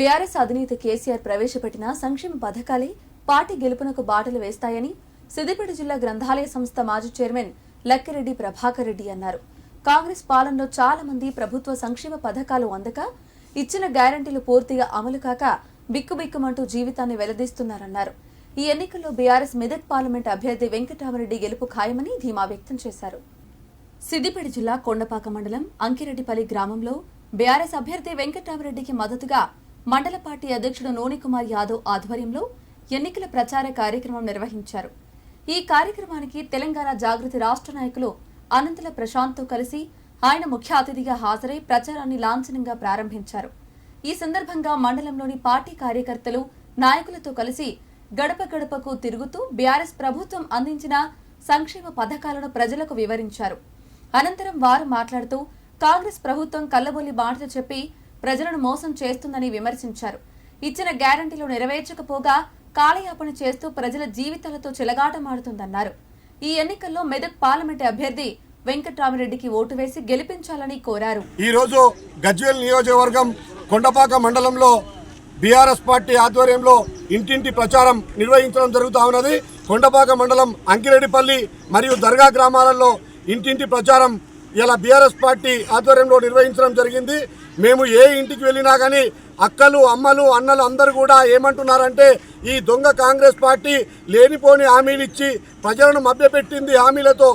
BRS అధినేత కేసీఆర్ ప్రవేశపెట్టిన సంక్షేమ పథకాలే పార్టీ గెలుపునకు బాటలు వేస్తాయని సిద్దిపేట జిల్లా గ్రంథాలయ సంస్థ మాజీ చైర్మన్ లక్కిరెడ్డి ప్రభాకర్ రెడ్డి అన్నారు. కాంగ్రెస్ పాలనలో చాలా మంది ప్రభుత్వ సంక్షేమ పథకాలు అందక ఇచ్చిన గ్యారంటీలు పూర్తిగా అమలు కాక బిక్కుబిక్కుమంటూ జీవితాన్ని వెల్లదీస్తున్నారన్నారు ఈ ఎన్నికల్లో బీఆర్ఎస్ మెదక్ పార్లమెంట్ అభ్యర్థి వెంకటరామరెడ్డి గెలుపు ఖాయమని ధీమా వ్యక్తం చేశారు. సిద్దిపేట జిల్లా కొండపాక మండలం అంకిరెడ్డిపల్లి గ్రామంలో బీఆర్ఎస్ అభ్యర్థి వెంకటరామరెడ్డికి మద్దతుగా మండల పార్టీ అధ్యక్షుడు నోనికుమార్ యాదవ్ ఆధ్వర్యంలో ఎన్నికల ప్రచార కార్యక్రమం నిర్వహించారు. ఈ కార్యక్రమానికి తెలంగాణ జాగృతి రాష్ట్ర నాయకులు అనంతల ప్రశాంత్తో కలిసి ఆయన ముఖ్య అతిథిగా హాజరై ప్రచారాన్ని లాంఛనంగా ప్రారంభించారు. ఈ సందర్భంగా మండలంలోని పార్టీ కార్యకర్తలు నాయకులతో కలిసి గడప గడపకు తిరుగుతూ బీఆర్ఎస్ ప్రభుత్వం అందించిన సంక్షేమ పథకాలను ప్రజలకు వివరించారు. అనంతరం వారు మాట్లాడుతూ కాంగ్రెస్ ప్రభుత్వం కల్లబొల్లి మాటలు చెప్పి ప్రజలను మోసం చేస్తుందని విమర్శించారు. ఇచ్చిన గ్యారంటీలు నెరవేర్చకపోగా కాలయాపన చేస్తూ ప్రజల జీవితాలతో చెలగాటమాడుతుందన్నారు. ఈ ఎన్నికల్లో మెదక్ పార్లమెంటు అభ్యర్థి వెంకట్రామిరెడ్డికి ఓటు వేసి గెలిపించాలని కోరారు. ఈరోజు గజ్వేల్ నియోజకవర్గం కొండపాక మండలంలో బీఆర్ఎస్ పార్టీ ఆధ్వర్యంలో ఇంటింటి ప్రచారం నిర్వహించడం జరుగుతూ ఉన్నది. కొండపాక మండలం అంకిరెడ్డిపల్లి మరియు దర్గా గ్రామాలలో ఇంటింటి ప్రచారం ఇలా బీఆర్ఎస్ పార్టీ ఆధ్వర్యంలో నిర్వహించడం జరిగింది. మేము ఏ ఇంటికి వెళ్ళినా కానీ అక్కలు అమ్మలు అన్నలు అందరూ కూడా ఏమంటున్నారంటే ఈ దొంగ కాంగ్రెస్ పార్టీ లేనిపోని హామీలు ఇచ్చి ప్రజలను మభ్యపెట్టింది హామీలతో.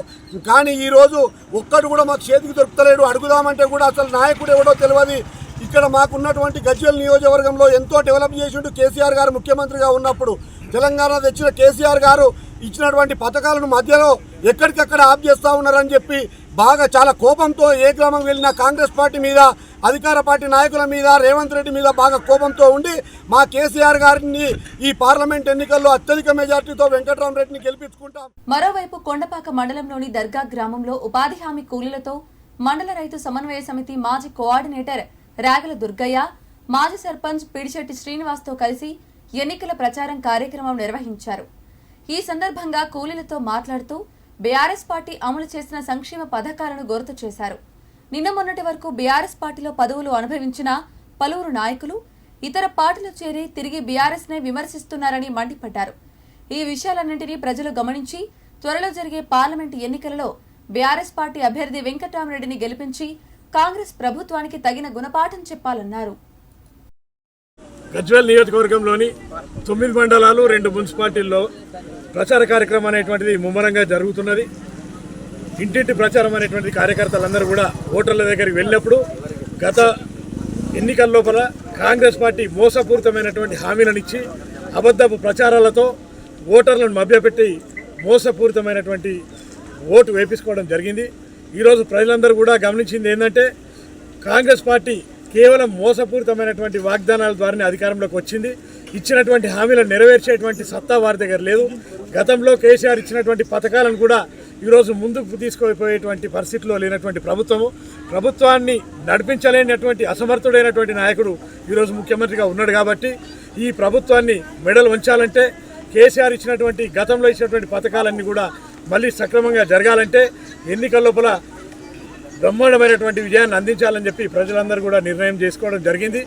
కానీ ఈరోజు ఒక్కడు కూడా మాకు చేతికి దొరుకుతలేడు. అడుగుదామంటే కూడా అసలు నాయకుడు ఎవడో తెలియదు ఇక్కడ మాకున్నటువంటి గజ్వేల్ నియోజకవర్గంలో ఎంతో డెవలప్ చేసిండు కేసీఆర్ గారు ముఖ్యమంత్రిగా ఉన్నప్పుడు. తెలంగాణ తెచ్చిన కేసీఆర్ గారు ఇచ్చినటువంటి పథకాలను మధ్యలో ఎక్కడికక్కడ ఆప్ చేస్తూ ఉన్నారని చెప్పి బాగా చాలా కోపంతో ఏ గ్రామం వెళ్ళినా కాంగ్రెస్ పార్టీ మీద అధికార పార్టీ నాయకుల మీద రేవంత్ రెడ్డి మీద బాగా కోపంతో ఉండి మా కేసీఆర్ గారిని ఈ పార్లమెంట్ ఎన్నికల్లో అత్యధిక మెజార్టీతో వెంకటరామరెడ్డిని గెలిపించుకుంటాం. మరోవైపు కొండపాక మండలంలోని దర్గా గ్రామంలో ఉపాధి హామీ కూలీలతో మండల రైతు సమన్వయ సమితి మాజీ కోఆర్డినేటర్ రాగల దుర్గయ్య మాజీ సర్పంచ్ పిడిశెట్టి శ్రీనివాస్తో కలిసి ఎన్నికల ప్రచారం కార్యక్రమం నిర్వహించారు. ఈ సందర్భంగా కూలీలతో మాట్లాడుతూ బీఆర్ఎస్ పార్టీ అమలు చేసిన సంక్షేమ పథకాలను గుర్తు చేశారు. నిన్న మొన్నటి వరకు బీఆర్ఎస్ పార్టీలో పదవులు అనుభవించిన పలువురు నాయకులు ఇతర పార్టీలు చేరి తిరిగి బీఆర్ఎస్ నే విమర్శిస్తున్నారని మండిపడ్డారు. ఈ విషయాలన్నింటినీ ప్రజలు గమనించి త్వరలో జరిగే పార్లమెంటు ఎన్నికలలో బీఆర్ఎస్ పార్టీ అభ్యర్థి వెంకటరామరెడ్డిని గెలిపించి కాంగ్రెస్ ప్రభుత్వానికి తగిన గుణపాఠం చెప్పాలన్నారు. గజ్వేల్ నియోజకవర్గంలోని తొమ్మిది మండలాలు రెండు మున్సిపాలిటీల్లో ప్రచార కార్యక్రమం అనేటువంటిది ముమ్మరంగా జరుగుతున్నది. ఇంటింటి ప్రచారం అనేటువంటి కార్యకర్తలందరూ కూడా ఓటర్ల దగ్గరికి వెళ్ళినప్పుడు గత ఎన్నికల లోపల కాంగ్రెస్ పార్టీ మోసపూరితమైనటువంటి హామీలను ఇచ్చి అబద్ధపు ప్రచారాలతో ఓటర్లను మభ్యపెట్టి మోసపూరితమైనటువంటి ఓటు వేపించుకోవడం జరిగింది. ఈరోజు ప్రజలందరూ కూడా గమనించింది ఏంటంటే కాంగ్రెస్ పార్టీ కేవలం మోసపూరితమైనటువంటి వాగ్దానాల ద్వారానే అధికారంలోకి వచ్చింది. ఇచ్చినటువంటి హామీలను నెరవేర్చేటువంటి సత్తా వారి దగ్గర లేదు. గతంలో కేసీఆర్ ఇచ్చినటువంటి పథకాలను కూడా ఈరోజు ముందుకు తీసుకుపోయేటువంటి పరిస్థితిలో లేనటువంటి ప్రభుత్వము. ప్రభుత్వాన్ని నడిపించలేనటువంటి అసమర్థుడైనటువంటి నాయకుడు ఈరోజు ముఖ్యమంత్రిగా ఉన్నాడు కాబట్టి ఈ ప్రభుత్వాన్ని మెడలు ఉంచాలంటే కేసీఆర్ ఇచ్చినటువంటి గతంలో ఇచ్చినటువంటి పథకాలన్నీ కూడా మళ్ళీ సక్రమంగా జరగాలంటే ఎన్నికల లోపల బ్రహ్మాండమైనటువంటి విజయాన్ని అందించాలని చెప్పి ప్రజలందరూ కూడా నిర్ణయం చేసుకోవడం జరిగింది.